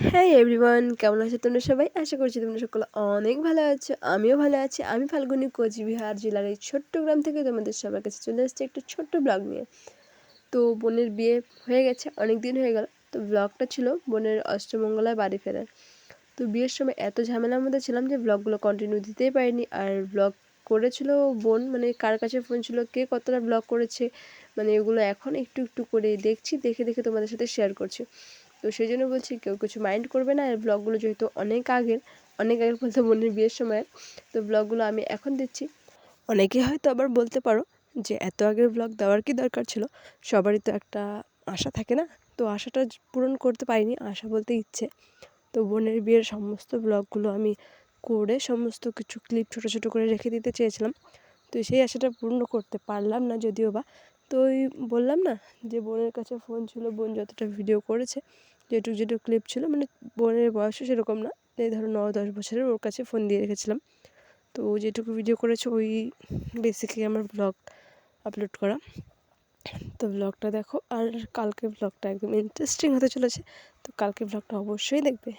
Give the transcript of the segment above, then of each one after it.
হ্যাঁ এভরিওয়ান কেমন আছো তোমরা সবাই? আশা করছি তোমরা সকলে অনেক ভালো আছো, আমিও ভালো আছি। আমি ফাল্গুনি কোচবিহার জেলার এই ছোট্ট গ্রাম থেকে তোমাদের সবার কাছে চলে এসেছি একটা ছোট্ট ব্লগ নিয়ে। তো বোনের বিয়ে হয়ে গেছে অনেক দিন হয়ে গেল। তো ব্লগটা ছিল বোনের অষ্টমঙ্গলায় বাড়ি ফেরার। তো বিয়ের সময় এত ঝামেলার মধ্যে ছিলাম যে ব্লগগুলো কন্টিনিউ দিতেই পারিনি। আর ব্লগ করেছিল বোন মানে কার কাছে ফোন ছিল, কে কতটা ব্লগ করেছে মানে এগুলো এখন একটু একটু করে দেখছি, দেখে দেখে তোমাদের সাথে শেয়ার করছি। তো সেই জন্য বলছি কেউ কিছু মাইন্ড করবে না। আর ব্লগগুলো যেহেতু অনেক আগের অনেক আগের বলতে বোনের বিয়ের সময়, তো ব্লগগুলো আমি এখন দিচ্ছি। অনেকে হয়তো আবার বলতে পারো যে এত আগের ব্লগ দেওয়ার কি দরকার ছিল? সবারই তো একটা আশা থাকে না? তো আশাটা পূরণ করতে পারিনি, আশা বলতে ইচ্ছে। তো বোনের বিয়ের সমস্ত ব্লগগুলো আমি করে সমস্ত কিছু ক্লিপ ছোটো ছোটো করে রেখে দিতে চেয়েছিলাম। তো সেই আশাটা পূর্ণ করতে পারলাম না যদিও বা। তো ওই বললাম না যে বোনের কাছে ফোন ছিল, বোন যতটা ভিডিও করেছে যেটুকু যেটুকু ক্লিপ ছিল মানে বোনের বয়সও সেরকম না, এই ধরো ন দশ বছরের ওর কাছে ফোন দিয়ে রেখেছিলাম। তো ও যেটুকু ভিডিও করেছে ওই বেসিক্যালি আমার ব্লগ আপলোড করা। তো ব্লগটা দেখো, আর কালকে ব্লগটা একদম ইন্টারেস্টিং হতে চলেছে, তো কালকে ব্লগটা অবশ্যই দেখবে।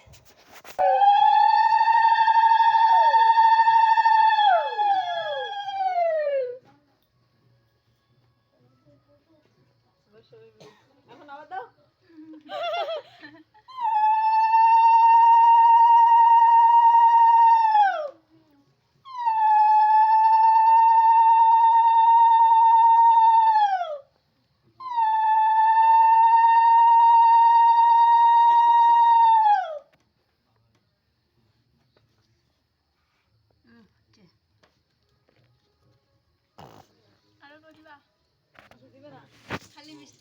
আরও করিবা দিবে না খালি মিষ্টিটা দিও না তাহলে